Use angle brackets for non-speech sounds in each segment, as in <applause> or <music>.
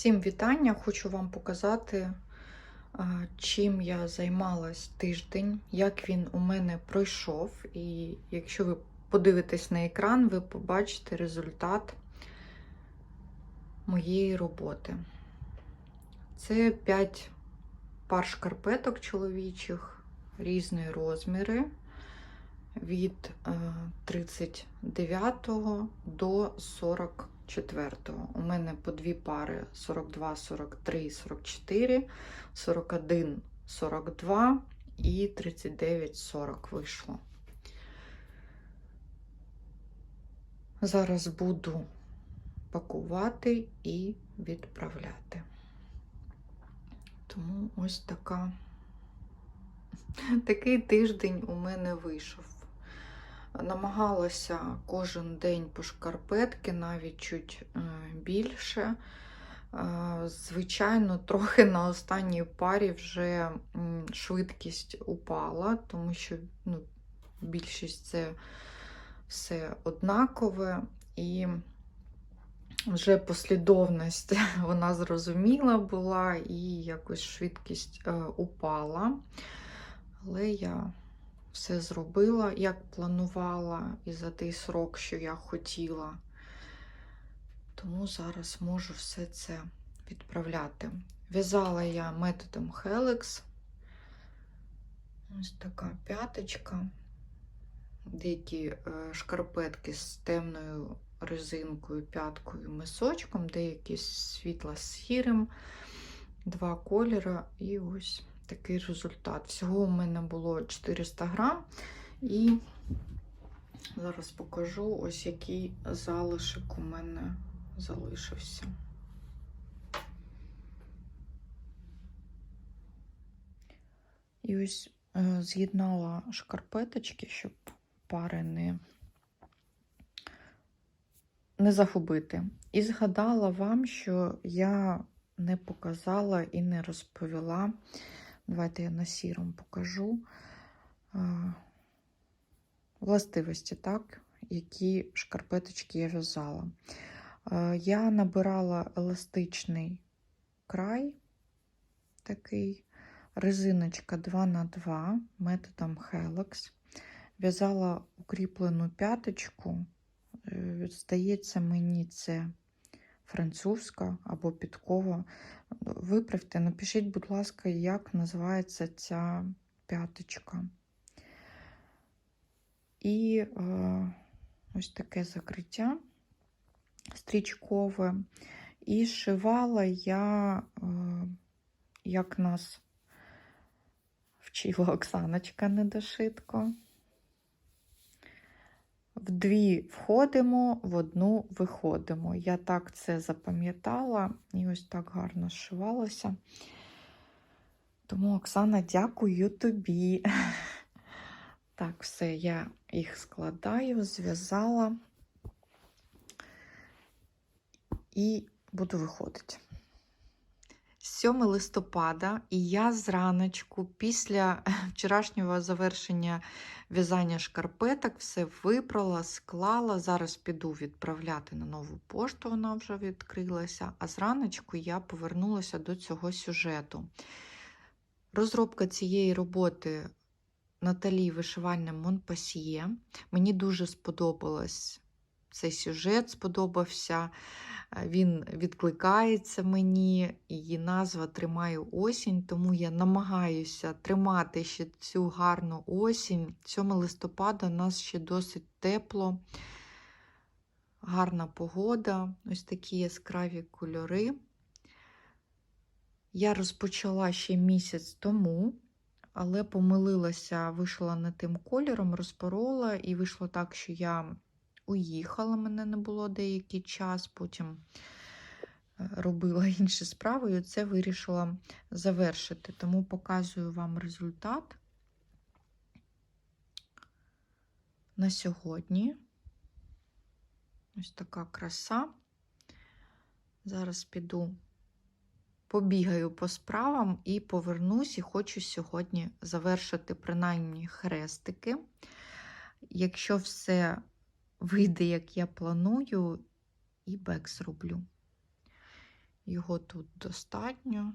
Всім вітання! Хочу вам показати, чим я займалась тиждень, як він у мене пройшов. І якщо ви подивитесь на екран, ви побачите результат моєї роботи. Це 5 пар шкарпеток чоловічих різної розміри від е, 39 до 44. У мене по дві пари 42, 43, 44, 41, 42 і 39, 40 вийшло. Зараз буду пакувати і відправляти. Тому ось така <laughs> такий тиждень у мене вийшов. Намагалася кожен день по шкарпетки, навіть чуть е, більше. Е, Звичайно, трохи на останній парі вже швидкість упала, тому що ну, більшість це все однакове і вже послідовність <laughs> вона зрозуміла була, і якось швидкість е, упала. Але я все зробила, як планувала, і за той срок, що я хотіла. Тому зараз можу все це відправляти. В'язала я методом Helix. Ось така п'яточка. Деякі е, шкарпетки з темною резинкою, п'яткою, мисочком, деякі з світло-сірим, два кольори і ось такий результат. Всього у мене було 400 грам, і зараз покажу ось який залишок у мене залишився. І ось е, з'єднала шкарпеточки, щоб пари не, не загубити. І згадала вам, що я не показала і не розповіла. Давайте я на сірому покажу властивості, так, які шкарпеточки я в'язала. Я набирала еластичний край, такий, резиночка 2х2 методом Helix. В'язала укріплену п'яточку. Е, Здається, мені це французька або підкова. Виправте, напишіть, будь ласка, як називається ця п'яточка. І е, ось таке закриття стрічкове. І шивала я, е, як нас вчила Оксаночка недошитко. В дві входимо, в одну виходимо. Я так це запам'ятала і ось так гарно зшивалося. Тому, Оксана, дякую тобі. <laughs> Так, все, я їх складаю, зв'язала і буду виходити. 7 листопада, і я зраночку, після <laughs> вчорашнього завершення в'язання шкарпеток, все випрала, склала. Зараз піду відправляти на нову пошту, вона вже відкрилася. А зраночку я повернулася до цього сюжету. Розробка цієї роботи Наталі вишивальним Монпасьє. Мені дуже сподобалось цей сюжет, сподобався. Він відкликається мені, її назва Тримаю осінь, тому я намагаюся тримати ще цю гарну осінь. 7 листопада у нас ще досить тепло, гарна погода, ось такі яскраві кольори. Я розпочала ще місяць тому, але помилилася, вийшла не тим кольором, розпорола, і вийшло так, що я уїхала, мене не було деякий час, потім е, робила <laughs> інші справи, і це вирішила завершити. Тому показую вам результат на сьогодні. Ось така краса. Зараз піду, побігаю по справам і повернусь, і хочу сьогодні завершити принаймні хрестики. Якщо все вийде, як я планую, і бек зроблю. Його тут достатньо,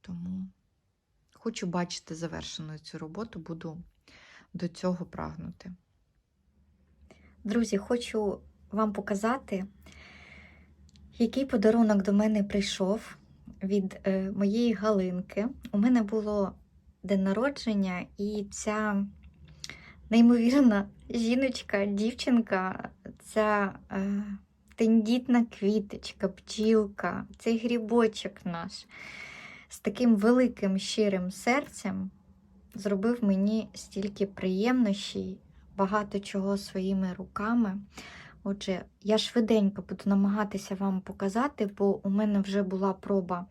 тому хочу бачити завершеною цю роботу, буду до цього прагнути. Друзі, хочу вам показати, який подарунок до мене прийшов від е, моєї Галинки. У мене було день народження, і ця неймовірна жіночка, дівчинка, ця е, тендітна квіточка, пчілка, цей грібочок наш з таким великим щирим серцем зробив мені стільки приємнощів, багато чого своїми руками. Отже, я швиденько буду намагатися вам показати, бо у мене вже була проба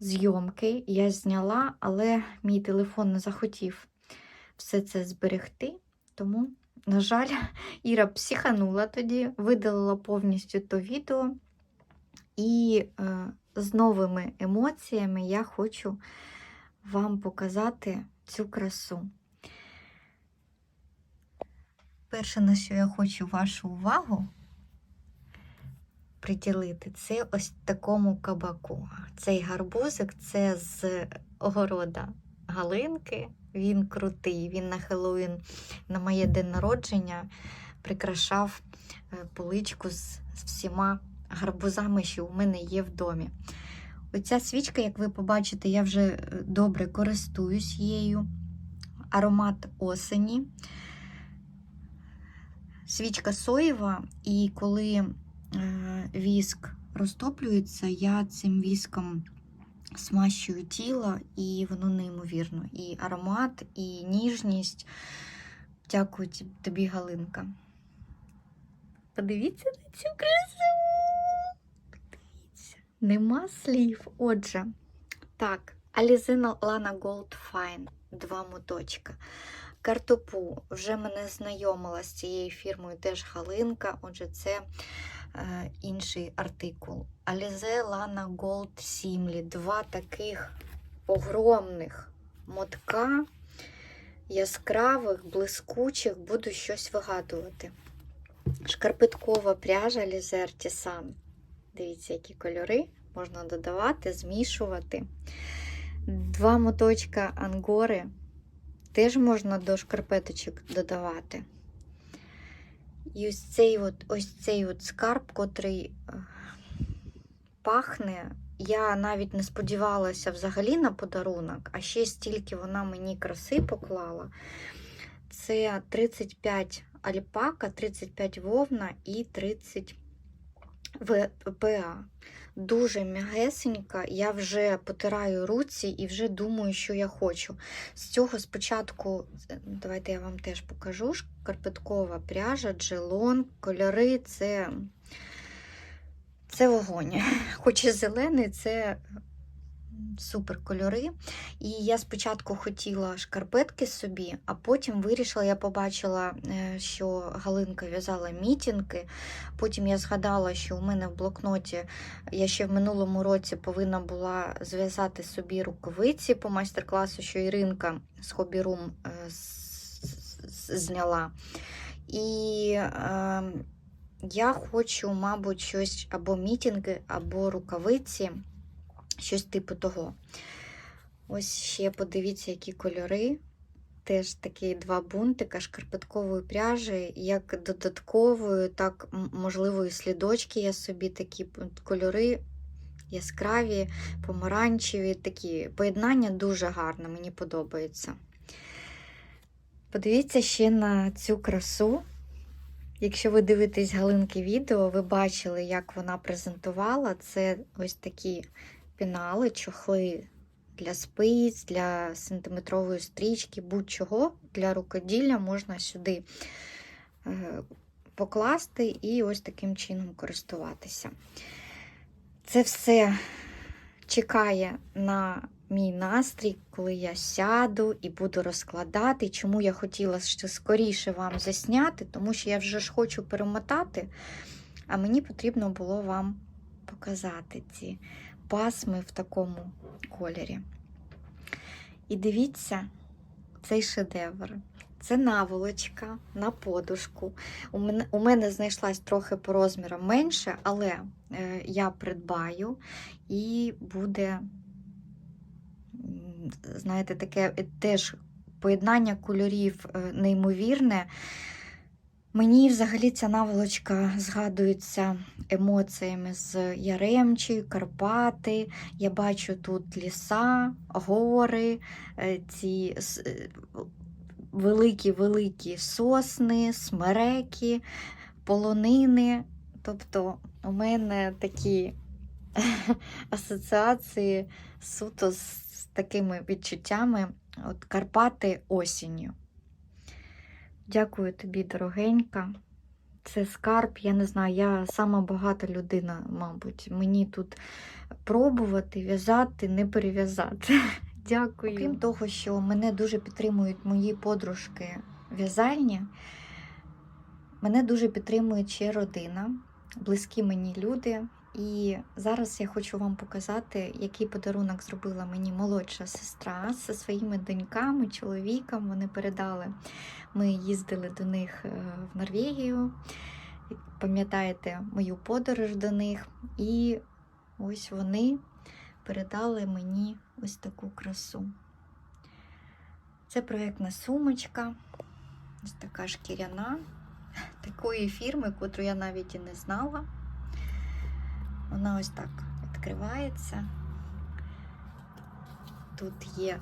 зйомки. Я зняла, але мій телефон не захотів все це зберегти. Тому, на жаль, <laughs> Іра психанула тоді, видалила повністю то відео. І е, з новими емоціями я хочу вам показати цю красу. Перше, на що я хочу вашу увагу приділити, це ось такому кабаку. Цей гарбузик це з огорода Галинки. Він крутий. Він на Хеллоуін, на моє день народження прикрашав е, поличку з, всіма гарбузами, що у мене є в домі. Оця свічка, як ви побачите, я вже е, добре користуюсь її. Аромат осені. Свічка соєва, і коли е, віск розтоплюється, я цим віском смащую тіло, і воно неймовірно. І аромат, і ніжність. Дякую тобі, Галинка. Подивіться на цю красу. Подивіться. Нема слів. Отже, так, Алізина Лана Gold Fine, два моточка. Картопу вже мене знайомила з цією фірмою теж Галинка, отже, це інший артикул. Alize Lana Gold Simli. Два таких огромних мотка, яскравих, блискучих, буду щось вигадувати. Шкарпеткова пряжа Alize Artisan. Дивіться, які кольори можна додавати, змішувати. Два моточка ангори теж можна до шкарпеточок додавати. І ось цей от, ось цей от скарб, котрий е, пахне. Я навіть не сподівалася взагалі на подарунок, а ще стільки вона мені краси поклала. Це 35 альпака, 35 вовна і 30 ВПА. Дуже м'ягесенька. Я вже потираю руці і вже думаю, що я хочу. З цього спочатку, давайте я вам теж покажу: шкарпеткова пряжа, джелон, кольори це, це вогонь. Хоч і зелений, це супер кольори. І я спочатку хотіла шкарпетки собі, а потім вирішила, я побачила, е, що Галинка в'язала мітінки. Потім я згадала, що у мене в блокноті я ще в минулому році повинна була зв'язати собі рукавиці по майстер-класу, що Іринка з Hobby Room е, зняла. І е, я хочу, мабуть, щось або мітінги, або рукавиці, щось типу того. Ось ще подивіться, які кольори. Теж такі два бунтика шкарпеткової пряжі, як додатковою, так можливо, і слідочки я собі такі кольори яскраві, помаранчеві, такі поєднання дуже гарне, мені подобається. Подивіться ще на цю красу. Якщо ви дивитесь Галинки відео, ви бачили, як вона презентувала. Це ось такі пінали, чохли для спиць, для сантиметрової стрічки, будь-чого для рукоділля можна сюди е, покласти і ось таким чином користуватися. Це все чекає на мій настрій, коли я сяду і буду розкладати. Чому я хотіла ще скоріше вам засняти, тому що я вже ж хочу перемотати, а мені потрібно було вам показати ці пасми в такому кольорі. І дивіться цей шедевр. Це наволочка на подушку. У мене, у мене знайшлась трохи по розмірам менше, але е, я придбаю і буде, знаєте, таке е, теж поєднання кольорів е, неймовірне. Мені взагалі ця наволочка згадується емоціями з Яремчею, Карпати. Я бачу тут ліса, гори, е, ці великі-великі сосни, смереки, полонини. Тобто у мене такі <laughs> асоціації суто з такими відчуттями от Карпати осінню. Дякую тобі, дорогенька. Це скарб, я не знаю, я сама багата людина, мабуть. Мені тут пробувати, в'язати, не перев'язати. <laughs> Дякую. Окрім того, що мене дуже підтримують мої подружки в'язальні, мене дуже підтримує ще родина, близькі мені люди. І зараз я хочу вам показати, який подарунок зробила мені молодша сестра зі своїми доньками, чоловіком. Вони передали. Ми їздили до них е, в Норвегію. Пам'ятаєте мою подорож до них. І ось вони передали мені ось таку красу. Це проєктна сумочка, ось така шкіряна, <laughs> такої фірми, котру я навіть і не знала. Вона ось так відкривається. Тут є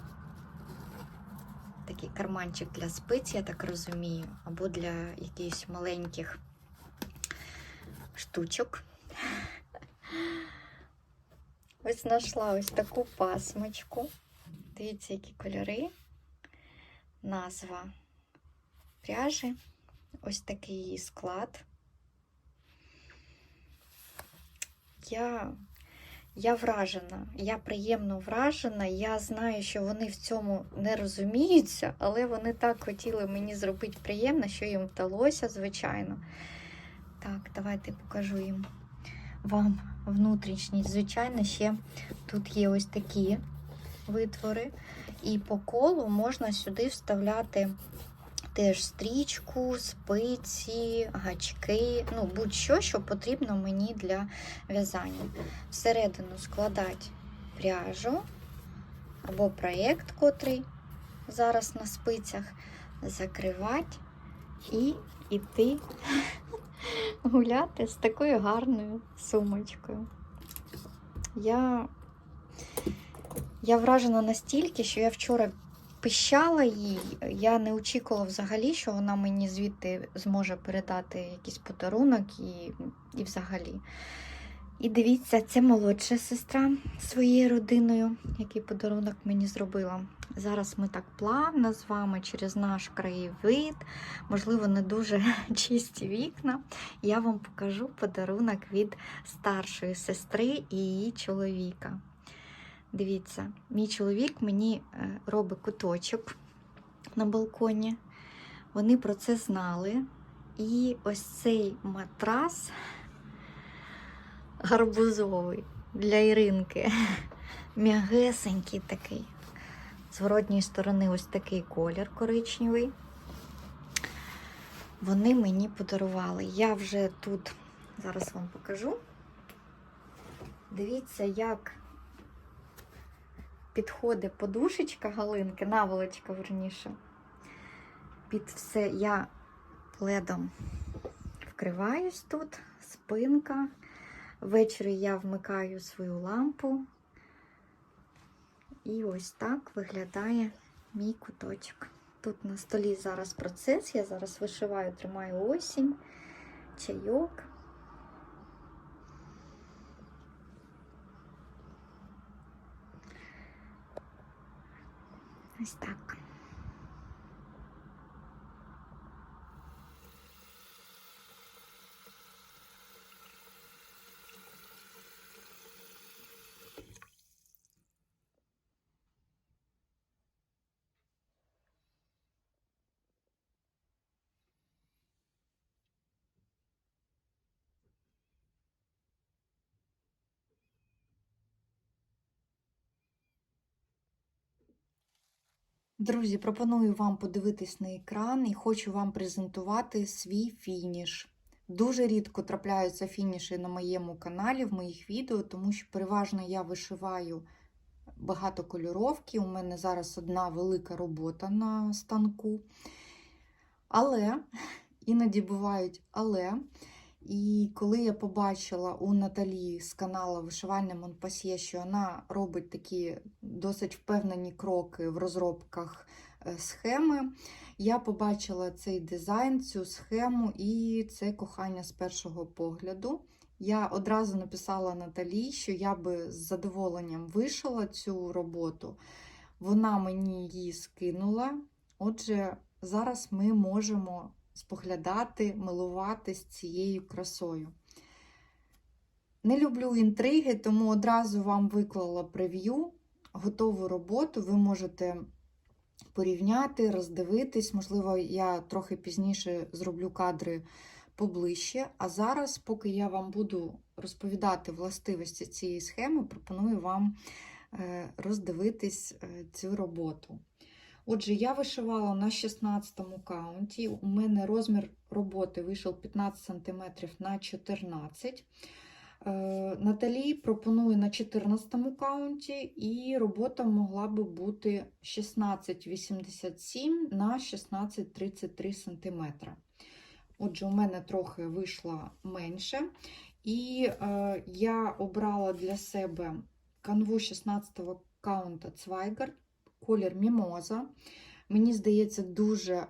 такий карманчик для спиць, я так розумію, або для якихось маленьких штучок. Ось знайшла ось таку пасмочку. Дивіться, які кольори. Назва пряжі. Ось такий її склад. Я, я вражена, я приємно вражена. Я знаю, що вони в цьому не розуміються, але вони так хотіли мені зробити приємно, що їм вдалося, звичайно. Так, давайте покажу їм вам внутрішність. Звичайно, ще тут є ось такі витвори, і по колу можна сюди вставляти теж стрічку, спиці, гачки, ну будь-що, що потрібно мені для в'язання. Всередину складати пряжу або проєкт, котрий зараз на спицях, закривати і йти <laughs> гуляти з такою гарною сумочкою. Я, я вражена настільки, що я вчора пищала їй. Я не очікувала взагалі, що вона мені звідти зможе передати якийсь подарунок і, і взагалі. І дивіться, це молодша сестра своєю родиною, який подарунок мені зробила. Зараз ми так плавно з вами через наш краєвид, можливо, не дуже <laughs> чисті вікна. Я вам покажу подарунок від старшої сестри і її чоловіка. Дивіться, мій чоловік мені е, робить куточок на балконі. Вони про це знали. І ось цей матрас гарбузовий для Іринки. <laughs> М'ягесенький такий. Зворотньої сторони ось такий колір коричневий. Вони мені подарували. Я вже тут зараз вам покажу. Дивіться, як підходить подушечка галинки, наволочка верніше. Під все я пледом вкриваюсь тут, спинка. Ввечері я вмикаю свою лампу. І ось так виглядає мій куточок. Тут на столі зараз процес, я зараз вишиваю, тримаю осінь, чайок. Ось так. Друзі, пропоную вам подивитись на екран і хочу вам презентувати свій фініш. Дуже рідко трапляються фініші на моєму каналі, в моїх відео, тому що переважно я вишиваю багато кольоровки. У мене зараз одна велика робота на станку. Але іноді бувають але. І коли я побачила у Наталі з каналу Вишивальне Монпасьє, що вона робить такі досить впевнені кроки в розробках е, схеми, я побачила цей дизайн, цю схему і це кохання з першого погляду. Я одразу написала Наталі, що я би з задоволенням вишила цю роботу. Вона мені її скинула. Отже, зараз ми можемо споглядати, милуватись цією красою. Не люблю інтриги, тому одразу вам виклала прев'ю, готову роботу. Ви можете порівняти, роздивитись. Можливо, я трохи пізніше зроблю кадри поближче. А зараз, поки я вам буду розповідати властивості цієї схеми, пропоную вам е, роздивитись е, цю роботу. Отже, я вишивала на 16 каунті. У мене розмір роботи вийшов 15 см на 14 Е, Наталі пропонує на 14 каунті, і робота могла би бути 16,87 на 16,33 см. Отже, у мене трохи вийшло менше. І е, я обрала для себе канву 16 каунта Цвайгард, колір Мімоза. Мені здається, дуже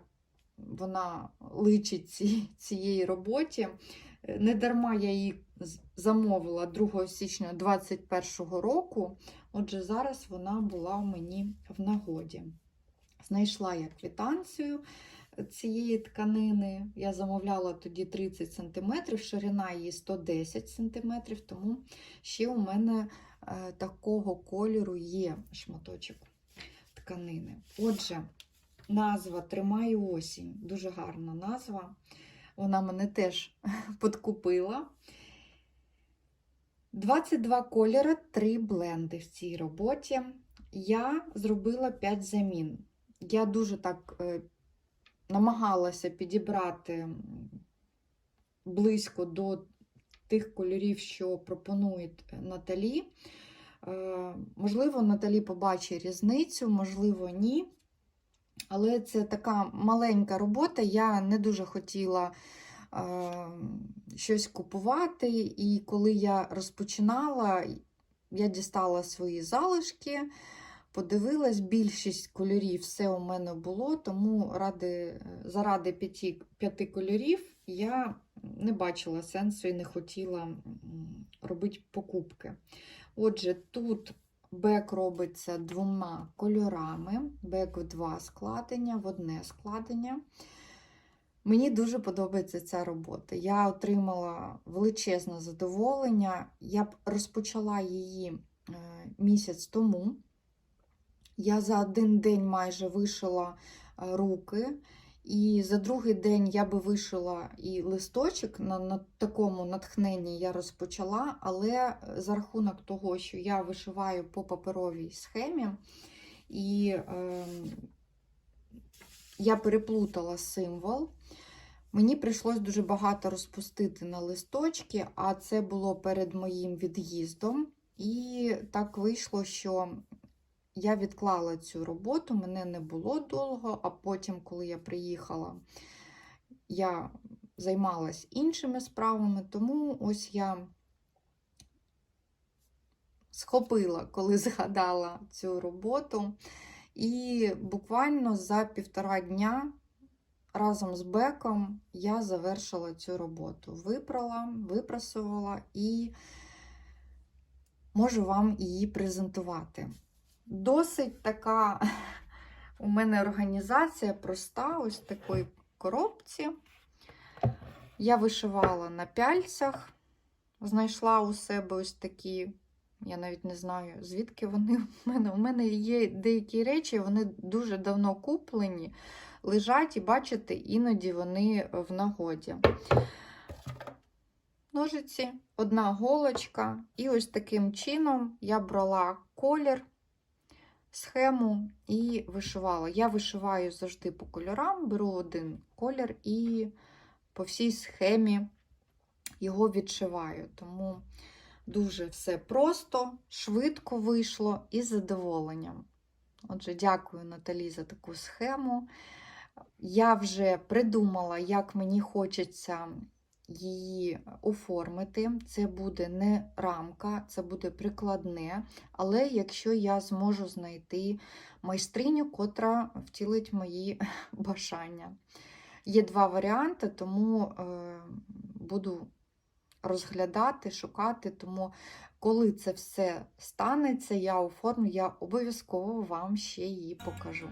вона личить ці, цієї роботі. Недарма я її замовила 2 січня 2021 року. Отже, зараз вона була у мені в нагоді. Знайшла я квитанцію цієї тканини. Я замовляла тоді 30 см, ширина її 110 см, тому ще у мене е, такого кольору є шматочок тканини. Отже, назва Тримаю осінь. Дуже гарна назва. Вона мене теж <laughs> подкупила. 22 кольори, 3 бленди в цій роботі. Я зробила 5 замін. Я дуже так е, намагалася підібрати близько до тих кольорів, що пропонує Наталі. Е, можливо, Наталі побачить різницю, можливо, ні. Але це така маленька робота. Я не дуже хотіла е, щось купувати. І коли я розпочинала, я дістала свої залишки, подивилась, більшість кольорів все у мене було, тому ради, заради п'яти, п'яти кольорів я не бачила сенсу і не хотіла робити покупки. Отже, тут Бек робиться двома кольорами, бек в два складення, в одне складення. Мені дуже подобається ця робота. Я отримала величезне задоволення. Я б розпочала її е, місяць тому. Я за один день майже вишила е, руки. І за другий день я би вишила і листочок на, на такому натхненні я розпочала, але за рахунок того, що я вишиваю по паперовій схемі, і е, я переплутала символ, мені прийшлось дуже багато розпустити на листочки, а це було перед моїм від'їздом. І так вийшло, що я відклала цю роботу, мене не було довго, а потім, коли я приїхала, я займалась іншими справами, тому ось я схопила, коли <laughs> згадала цю роботу. І буквально за півтора дня разом з беком я завершила цю роботу. Випрала, випрасувала і можу вам її презентувати. Досить така <laughs> у мене організація проста, ось в такої коробці. Я вишивала на пяльцях, знайшла у себе ось такі, я навіть не знаю, звідки вони в мене. У мене є деякі речі, вони дуже давно куплені, лежать, і бачите, іноді вони в нагоді. Ножиці, одна голочка, і ось таким чином я брала колір схему і вишивала. Я вишиваю завжди по кольорам, беру один колір і по всій схемі його відшиваю. Тому дуже все просто, швидко вийшло і з задоволенням. Отже, дякую Наталі за таку схему. Я вже придумала, як мені хочеться її оформити. Це буде не рамка, це буде прикладне. Але якщо я зможу знайти майстриню, котра втілить мої <laughs> бажання. Є два варіанти, тому е, буду розглядати, шукати. Тому, коли це все станеться, я оформлю, я обов'язково вам ще її покажу.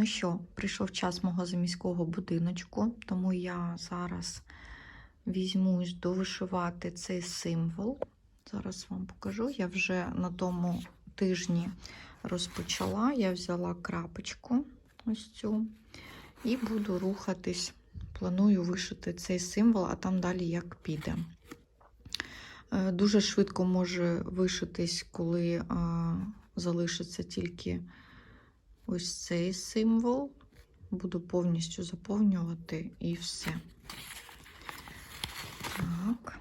Ну що, прийшов час мого заміського будиночку, тому я зараз візьмусь довишивати цей символ. Зараз вам покажу. Я вже на тому тижні розпочала. Я взяла крапочку ось цю і буду рухатись. Планую вишити цей символ, а там далі як піде. Е, Дуже швидко може вишитись, коли е, залишиться тільки ось цей символ. Буду повністю заповнювати і все. Так.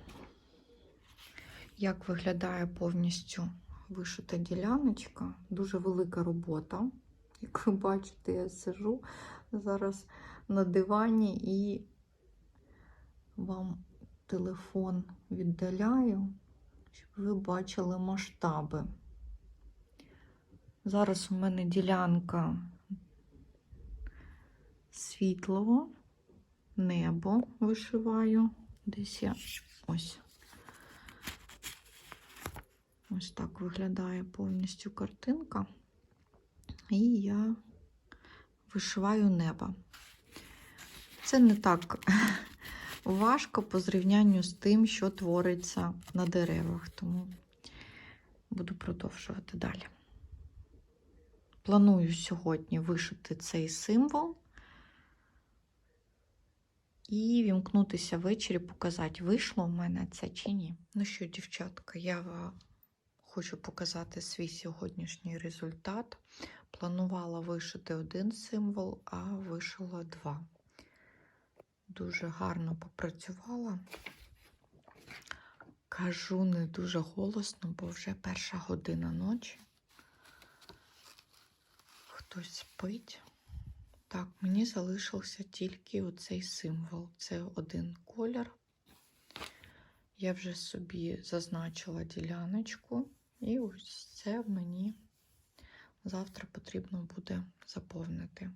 Як виглядає повністю вишита діляночка? Дуже велика робота. Як ви бачите, я сижу зараз на дивані і вам телефон віддаляю, щоб ви бачили масштаби. Зараз у мене ділянка світлого, небо вишиваю. Десь я ось. Ось так виглядає повністю картинка. І я вишиваю небо. Це не так <laughs> важко по зрівнянню з тим, що твориться на деревах, тому буду продовжувати далі. Планую сьогодні вишити цей символ і вімкнутися ввечері, показати, вийшло в мене це чи ні. Ну що, дівчатка, я вам хочу показати свій сьогоднішній результат. Планувала вишити один символ, а вишила два. Дуже гарно попрацювала. Кажу не дуже голосно, бо вже перша година ночі. Хтось спить. Так, мені залишився тільки оцей символ. Це один колір. Я вже собі зазначила діляночку, і ось це мені завтра потрібно буде заповнити.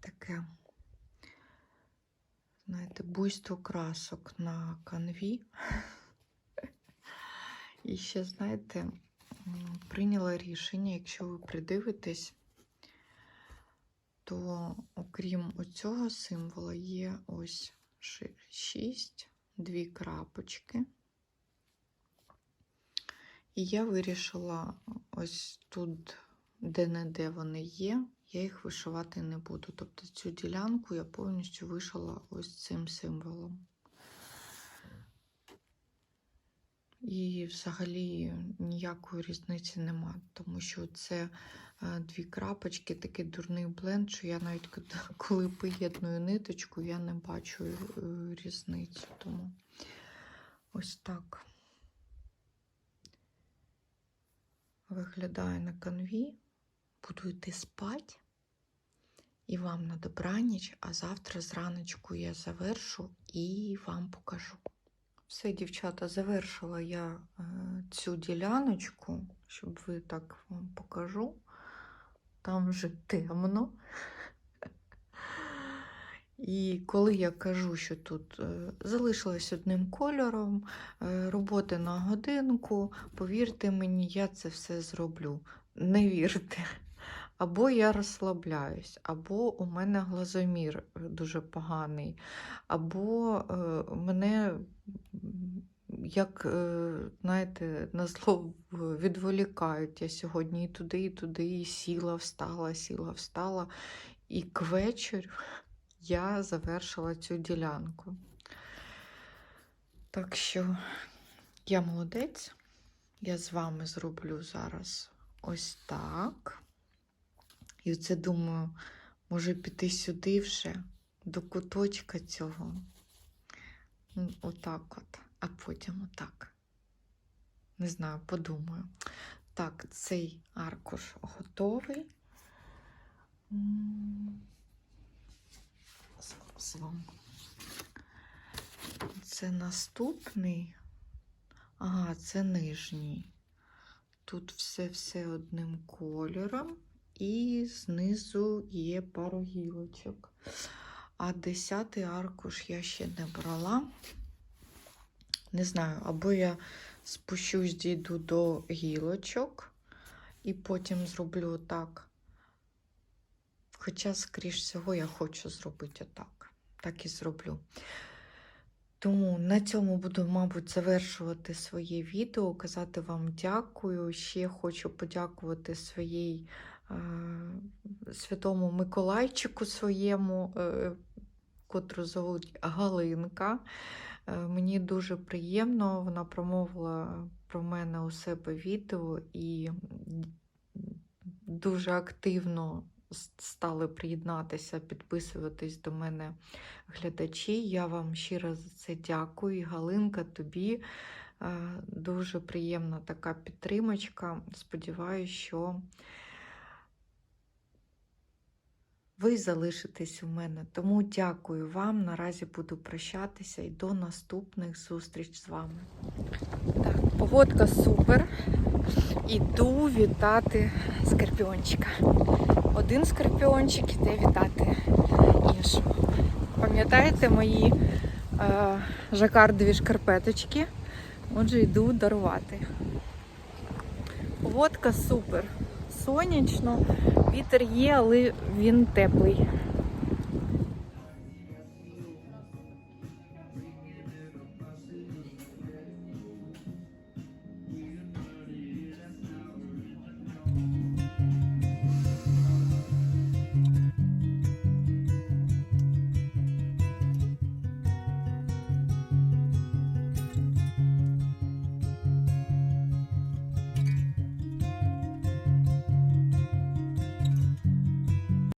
Таке, знаєте, буйство красок на канві. І <laughs> ще, знаєте, прийняла рішення, якщо ви придивитесь, то окрім оцього символа є ось ши- шість, дві крапочки. І я вирішила ось тут, де-не-де вони є, я їх вишивати не буду. Тобто цю ділянку я повністю вишила ось цим символом. І взагалі ніякої різниці нема, тому що це е, дві крапочки, такий дурний бленд, що я навіть <laughs> коли- поєдную ниточку, я не бачу е, різницю. Тому ось так виглядає на канві. Буду йти спати. І вам на добраніч, а завтра зраночку я завершу і вам покажу. Все, дівчата, завершила я е, цю діляночку, щоб ви так вам покажу. Там вже темно. І коли я кажу, що тут е, залишилось одним кольором, е, роботи на годинку, повірте мені, я це все зроблю. Не вірте. Або я розслабляюсь, або у мене глазомір е, дуже поганий, або е, мене, як, е, знаєте, на зло відволікають. Я сьогодні і туди, і туди, і сіла, встала, сіла, встала. І к вечору <laughs> я завершила цю ділянку. Так що я молодець. Я з вами зроблю зараз ось так. І оце думаю, може піти сюди вже, до куточка цього. Отак от, а потім отак. Не знаю, подумаю. Так, цей аркуш готовий. Зараз вам. Це наступний. Ага, це нижній. Тут все-все одним кольором, і знизу є пару гілочок. А десятий аркуш я ще не брала. Не знаю, або я спущусь, дійду до гілочок, і потім зроблю отак. Хоча, скоріш всього, я хочу зробити отак. Так і зроблю. Тому на цьому буду, мабуть, завершувати своє відео, казати вам дякую. Ще хочу подякувати своїй святому Миколайчику своєму, е, котру зовуть Галинка. Е, мені дуже приємно, вона промовила про мене у себе відео і дуже активно стали приєднатися, підписуватись до мене глядачі. Я вам щиро за це дякую. Галинка, тобі е, дуже приємна така підтримочка. Сподіваюсь, що ви залишитесь у мене. Тому дякую вам. Наразі буду прощатися і до наступних зустріч з вами. Так, погодка супер. Іду вітати скорпіончика. Один скорпіончик іде вітати іншого. Пам'ятаєте мої е, жакардові шкарпеточки? Отже, йду дарувати. Погодка супер. Сонячно, вітер є, але він теплий.